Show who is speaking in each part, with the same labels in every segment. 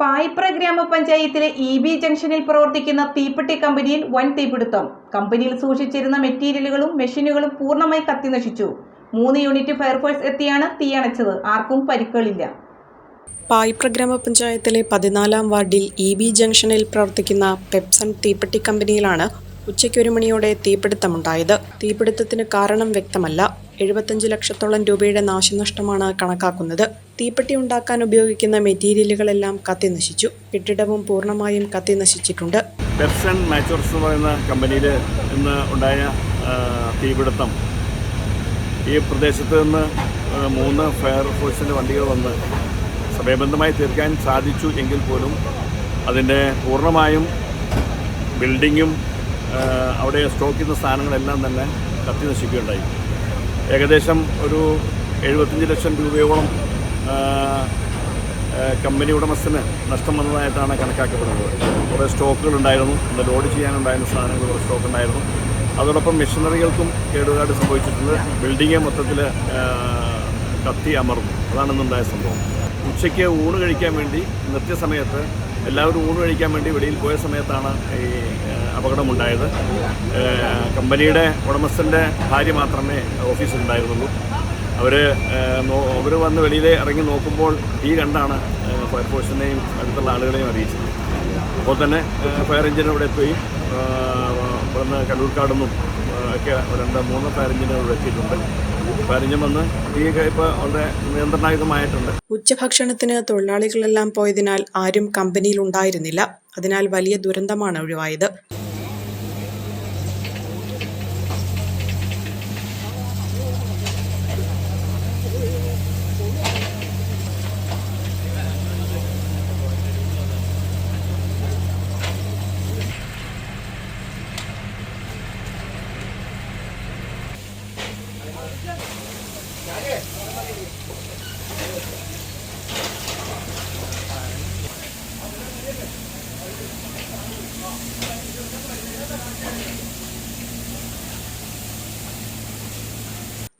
Speaker 1: പായിപ്ര ഗ്രാമപഞ്ചായത്തിലെ E B ജംഗ്ഷനിൽ പ്രവർത്തിക്കുന്ന തീപ്പെട്ടി കമ്പനിയിൽ വൻ തീപിടുത്തം. കമ്പനിയിൽ സൂക്ഷിച്ചിരുന്ന മെറ്റീരിയലുകളും മെഷീനുകളും പൂർണമായി കത്തിനശിച്ചു. മൂന്ന് യൂണിറ്റ് ഫയർഫോഴ്സ് എത്തിയാണ് തീയണച്ചത്. ആർക്കും പരിക്കുകളില്ല.
Speaker 2: പായിപ്ര ഗ്രാമപഞ്ചായത്തിലെ പതിനാലാം വാർഡിൽ ഇ ബി ജംഗ്ഷനിൽ പ്രവർത്തിക്കുന്ന പെപ്സൺ തീപ്പെട്ടി കമ്പനിയിലാണ് ഉച്ചയ്ക്ക് ഒരു മണിയോടെ തീപിടുത്തമുണ്ടായത്. തീപിടുത്തത്തിന് കാരണം വ്യക്തമല്ല. എഴുപത്തഞ്ച് ലക്ഷത്തോളം രൂപയുടെ നാശനഷ്ടമാണ് കണക്കാക്കുന്നത്. തീപ്പെട്ടി ഉണ്ടാക്കാൻ ഉപയോഗിക്കുന്ന മെറ്റീരിയലുകളെല്ലാം കത്തി നശിച്ചു. കെട്ടിടവും പൂർണമായും കത്തിനശിച്ചിട്ടുണ്ട്
Speaker 3: പെർസൺ മാച്ചോർസ് എന്ന് പറയുന്ന കമ്പനിയിൽ ഇന്ന് ഉണ്ടായ തീപിടുത്തം. ഈ പ്രദേശത്ത് നിന്ന് മൂന്ന് ഫയർ ഫോഴ്സിന്റെ വണ്ടികൾ വന്ന് സമയബന്ധമായി തീർക്കാൻ സാധിച്ചു എങ്കിൽ പോലും അതിന്റെ പൂർണമായും ബിൽഡിങ്ങും അവിടെ സ്റ്റോക്ക് ചെയ്യുന്ന സാധനങ്ങളെല്ലാം തന്നെ കത്തി നശിക്കുകയുണ്ടായി. ഏകദേശം ഒരു എഴുപത്തഞ്ച് ലക്ഷം രൂപയോളം കമ്പനി ഉടമസ്ഥന് നഷ്ടം വന്നതായിട്ടാണ് കണക്കാക്കപ്പെടുന്നത്. കുറേ സ്റ്റോക്കുകൾ ഉണ്ടായിരുന്നു അത് ലോഡ് ചെയ്യാനുണ്ടായിരുന്ന സാധനങ്ങൾ കുറേ സ്റ്റോക്ക് ഉണ്ടായിരുന്നു അതോടൊപ്പം മെഷീനറികൾക്കും കേടുപാട് സംഭവിച്ചിട്ടുണ്ട്. ബിൽഡിങ് മൊത്തത്തിൽ കത്തി അമർന്നു. അതാണെന്നുണ്ടായ സംഭവം. ഉച്ചയ്ക്ക് ഊണ് കഴിക്കാൻ വേണ്ടി നിർത്തിയ സമയത്ത് എല്ലാവരും ഊണ് കഴിക്കാൻ വേണ്ടി വെളിയിൽ പോയ സമയത്താണ് ഈ അപകടമുണ്ടായത്. കമ്പനിയുടെ ഉടമസ്ഥന്റെ ഭാര്യ മാത്രമേ ഓഫീസിലുണ്ടായിരുന്നുള്ളൂ. അവർ അവർ വന്ന് വെളിയിൽ ഇറങ്ങി നോക്കുമ്പോൾ ഈ കണ്ടാണ് ഫയർഫോഴ്സിനെയും അടുത്തുള്ള ആളുകളെയും അറിയിച്ചത്. അപ്പോൾ തന്നെ ഫയർ എഞ്ചിൻ അവിടെ എത്തുകയും ഇവിടെ ഇവിടുന്ന് കല്ലൂർക്കാട് ഒക്കെ രണ്ട് മൂന്ന് ഫയർ എഞ്ചിനുകൾ ഇവിടെ എത്തിയിട്ടുണ്ട്.
Speaker 2: ഉച്ചഭക്ഷണത്തിന് തൊഴിലാളികളെല്ലാം പോയതിനാൽ ആരും കമ്പനിയിൽ ഉണ്ടായിരുന്നില്ല. അതിനാൽ വലിയ ദുരന്തമാണ് ഒഴിവായത്.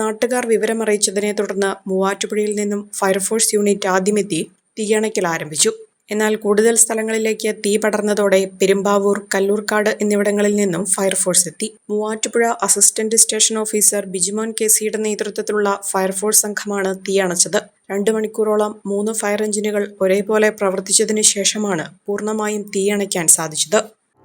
Speaker 2: നാട്ടുകാർ വിവരമറിയിച്ചതിനെ തുടർന്ന് മൂവാറ്റുപുഴയിൽ നിന്നും ഫയർഫോഴ്സ് യൂണിറ്റ് ആദ്യമെത്തി തീയണയ്ക്കൽ ആരംഭിച്ചു. എന്നാൽ കൂടുതൽ സ്ഥലങ്ങളിലേക്ക് തീ പടർന്നതോടെ പെരുമ്പാവൂർ കല്ലൂർക്കാട് എന്നിവിടങ്ങളിൽ നിന്നും ഫയർഫോഴ്സ് എത്തി. Muvattupuzha assistant station officer Bijumon K സിയുടെ നേതൃത്വത്തിലുള്ള ഫയർഫോഴ്സ് സംഘമാണ് തീയണച്ചത് രണ്ടു മണിക്കൂറോളം മൂന്ന് ഫയർ എഞ്ചിനുകൾ ഒരേപോലെ പ്രവർത്തിച്ചതിനു ശേഷമാണ് പൂർണമായും തീയണയ്ക്കാൻ സാധിച്ചത്.